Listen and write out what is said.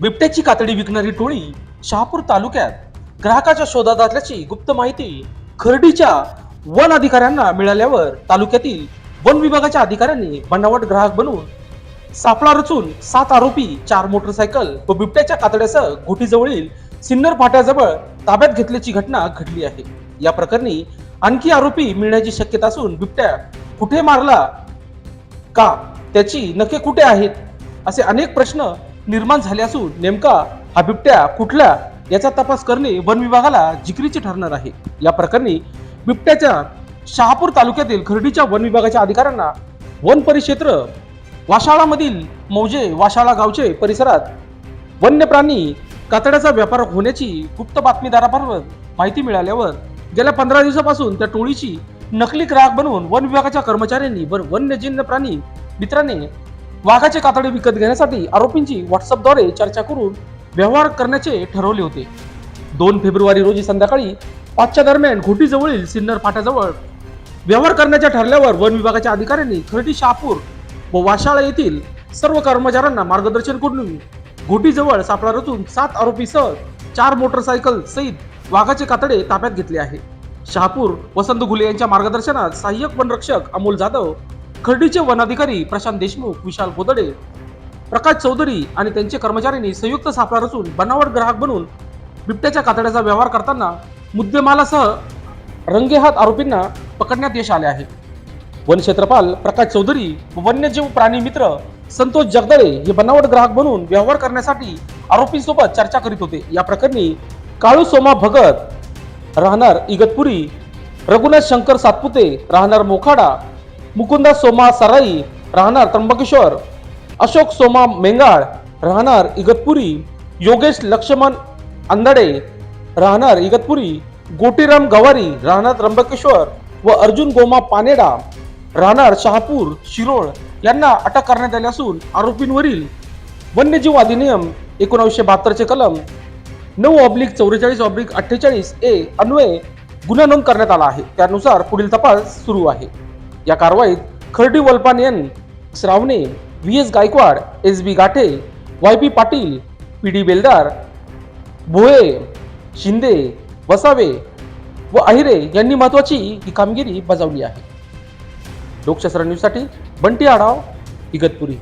बिबट्याची कातडी विकणारी टोळी शहापूर तालुक्यात ग्राहकाच्या शोधात असल्याची गुप्त माहिती खर्डीच्या वन अधिकाऱ्यांना मिळाल्यावर तालुक्यातील वन विभागाच्या अधिकाऱ्यांनी बनावट ग्राहक बनवून सापळा रचून सात आरोपी चार मोटरसायकल व बिबट्याच्या कातड्यासह घोटीजवळील सिन्नर फाट्याजवळ ताब्यात घेतल्याची घटना घडली आहे. या प्रकरणी आणखी आरोपी मिळण्याची शक्यता असून बिबट्या कुठे मारला? का? त्याची नखे कुठे आहेत? असे अनेक प्रश्न निर्माण झाले असून नेमका हा बिबट्या कुठल्या याचा तपास करणे वन विभागाला जिकरीचे ठरणार आहे. या प्रकरणी बिबट्याच्या शहापूर तालुक्यातील खर्डीच्या वन विभागाच्या अधिकाऱ्यांना वन परिक्षेत्र वाशाळामधील मौजे वाशाळा गावचे परिसरात वन्य प्राणी कातड्याचा व्यापार होण्याची गुप्त बातमीदाराबरोबर माहिती मिळाल्यावर गेल्या पंधरा दिवसापासून त्या टोळीची नकली ग्राहक बनवून वन विभागाच्या कर्मचाऱ्यांनी व प्राणी मित्राने वाघाचे कातडे विकत घेण्यासाठी आरोपींची व्हॉट्सअपद्वारे चर्चा करून व्यवहार करण्याचे ठरवले होते. दोन फेब्रुवारी रोजी संध्याकाळी पाचच्या दरम्यान घोटीजवळील सिन्नर फाट्याजवळ व्यवहार करण्याच्या ठरल्यावर वन विभागाच्या अधिकाऱ्यांनी खरटी शहापूर व वाशाळा येथील सर्व कर्मचाऱ्यांना मार्गदर्शन करून घोटीजवळ सापळा रचून सात आरोपीसह चार मोटरसायकल सहित वाघाचे कातडे ताब्यात घेतले आहे. शहापूर वसंत घुले यांच्या मार्गदर्शनात सहाय्यक वनरक्षक अमोल जाधव खर्डीचे वनाधिकारी प्रशांत देशमुख विशाल गोदडे प्रकाश चौधरी आणि त्यांचे कर्मचाऱ्यांनी संयुक्त सापळा रचून बनावट ग्राहक बनून बिबट्याच्या कातड्याचा व्यवहार करताना मुद्देमालासह रंगेहात आरोपींना पकडण्यात यश आले आहे. वन क्षेत्रपाल प्रकाश चौधरी व वन्यजीव प्राणी मित्र संतोष जगदळे हे बनावट ग्राहक बनून व्यवहार करण्यासाठी आरोपींसोबत चर्चा करीत होते. या प्रकरणी काळू सोमा भगत राहणार इगतपुरी रघुनाथ शंकर सातपुते राहणार मोखाडा मुकुंद सोमा सराई राहणार त्र्यंबकेश्वर. अशोक सोमा मेंगाळ राहणार इगतपुरी. योगेश लक्ष्मण अंदाडे राहणार इगतपुरी. गोटीराम गवारी राहणार त्र्यंबकेश्वर व अर्जुन गोमा पानेडा राहणार शहापूर शिरोळ यांना अटक करण्यात आली असून आरोपींवरील वन्यजीव अधिनियम एकोणावीसशे बहात्तरचे कलम नऊ ऑब्लिक चौवेचाळीस ऑब्लिक अठ्ठेचाळीस ए अन्वये गुन्हा नोंद करण्यात आला आहे. त्यानुसार पुढील तपास सुरू आहे. या कारवाईत Khardi वलपान N Shravane V S Gaikwad S B Gathe Y P Patil P D Beldar Bhoye Shinde Vasave व अहिरे यांनी महत्वाची ही कामगिरी बजावली आहे. लोकशास्त्र न्यूजसाठी बंटी आढाव इगतपुरी.